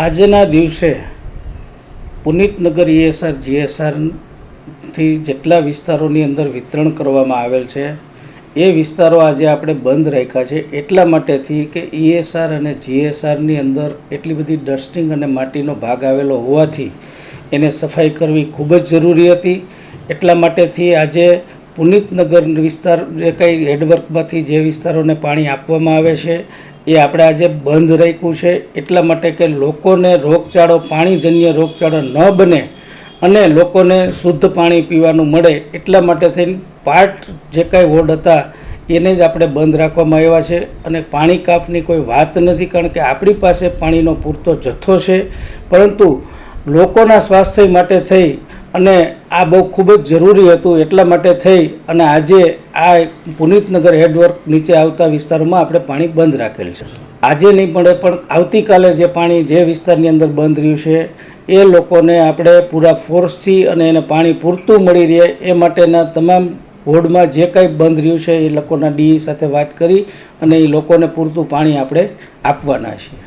આજના દિવસે પુનિતનગર ઈએસઆર જીએસઆરથી જેટલા વિસ્તારોની અંદર વિતરણ કરવામાં આવેલ છે, એ વિસ્તારો આજે આપણે બંધ રાખ્યા છે. એટલા માટેથી કે ઈએસઆર અને જીએસઆરની અંદર એટલી બધી ડસ્ટિંગ અને માટીનો ભાગ આવેલો હોવાથી એને સફાઈ કરવી ખૂબ જ જરૂરી હતી. એટલા માટેથી આજે પુનિતનગર વિસ્તાર, જે કંઈ હેડવર્કમાંથી જે વિસ્તારોને પાણી આપવામાં આવે છે, એ આપણે આજે બંધ રાખ્યું છે. એટલા માટે કે લોકોને રોગચાળો, પાણીજન્ય રોગચાળો ન બને અને લોકોને શુદ્ધ પાણી પીવાનું મળે એટલા માટે થઈને પાર્ટ જે કાંઈ વોર્ડ હતા, એને જ આપણે બંધ રાખવામાં આવ્યા છે. અને પાણી કાપની કોઈ વાત નથી, કારણ કે આપણી પાસે પાણીનો પૂરતો જથ્થો છે. પરંતુ લોકોના સ્વાસ્થ્ય માટે થઈ અને આ બહુ ખૂબ જ જરૂરી હતું એટલા માટે થઈ અને આજે આ પુનિતનગર હેડવર્ક નીચે આવતા વિસ્તારોમાં આપણે પાણી બંધ રાખેલ છે. આજે નહીં પડે પણ આવતીકાલે જે પાણી જે વિસ્તારની અંદર બંધ રહ્યું છે, એ લોકોને આપણે પૂરા ફોર્સથી અને એને પાણી પૂરતું મળી રહે એ માટેના તમામ વોર્ડમાં જે કાંઈ બંધ રહ્યું છે એ લોકોના ડીઈ સાથે વાત કરી અને એ લોકોને પૂરતું પાણી આપણે આપવાના છીએ.